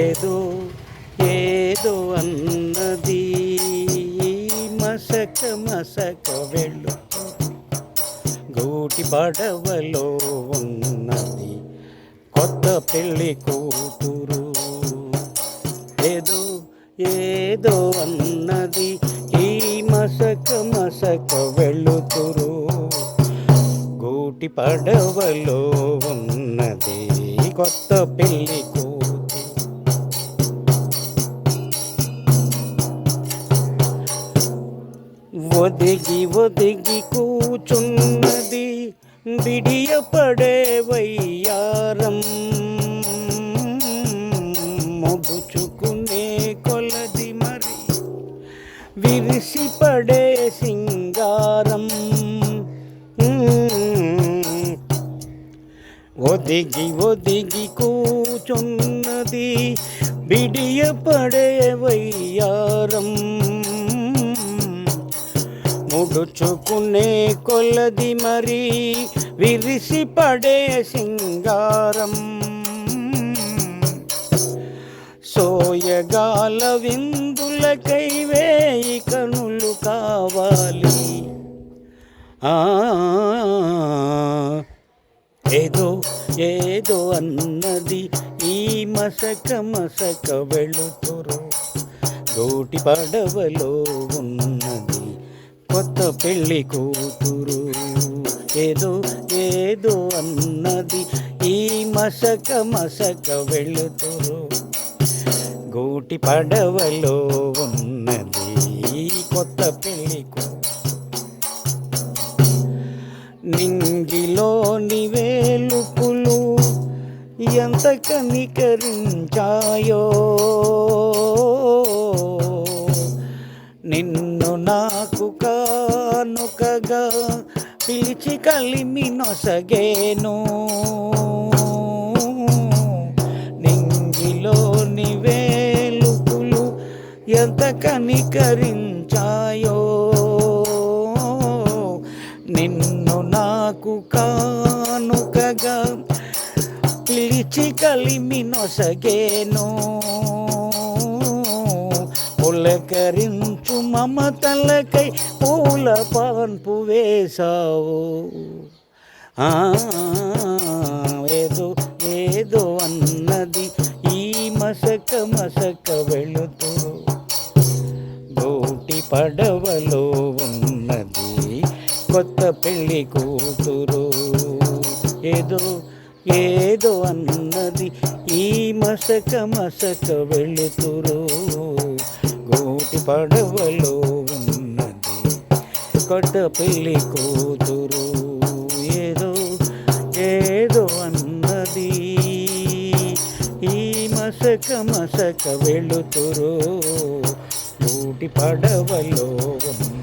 ఏదో ఏదో అన్నది మసక మసక వెళ్ళు. గూటి పడవలో ఉన్నది కొత్త పెళ్ళి కూతురు. ఏదో ఏదో అన్నది ఈ మసక మసక వెళుతురు. గూటి పడవలో ఉన్నది కొత్త పెళ్ళి కూతురు ఒదిగి కూచున్నది బిడియపడే వయ్యారం. ముడుచుకునే కొలది మరి విరిసిపడే సింగారం. ఒదిగి ఒదిగి కూచున్నది బిడియపడే వయ్యారం. ముడుచుకునే కొలది మరీ విరిసి పడే సింగారం. సోయగాల విందులకై వేయి కనులు కావాలి. ఆ ఏదో ఏదో అన్నది ఈ మసక మసక వెళుతురు. దోటి పడవలో ఉన్న కొత్త పెళ్ళి కూతురు. ఏదో ఏదో అన్నది ఈ మసక మసక వెళుతురు. గోటి పడవలో ఉన్నది ఈ కొత్త పెళ్ళి నింగిలోని వేలుపులు ఎంత కనికరించాయో. నిన్ను నాకు కానుకగా పిలిచి కలిమి నొసగేను. నింగిలోని వేలుపులు ఎంత కనికరించాయో. నిన్ను నాకు కానుకగా పిలిచి కలిమి నొసగేను. పులకరించు మమతలకై పూల పాన్పు వేశావు. ఏదో ఏదో అన్నది ఈ మసక మసక వెళుతూ గోటి పడవలో ఉన్నది కొత్త పెళ్ళి కూతురు. ఏదో ఏదో అన్నది ఈ మసక మసక వెళుతురు. పడవలో ఉన్నది. కొత్త కూతురు ఏదో ఏదో అన్నది. ఈ మసక మసక వెళుతురు గూటి పడవలో ఉన్నది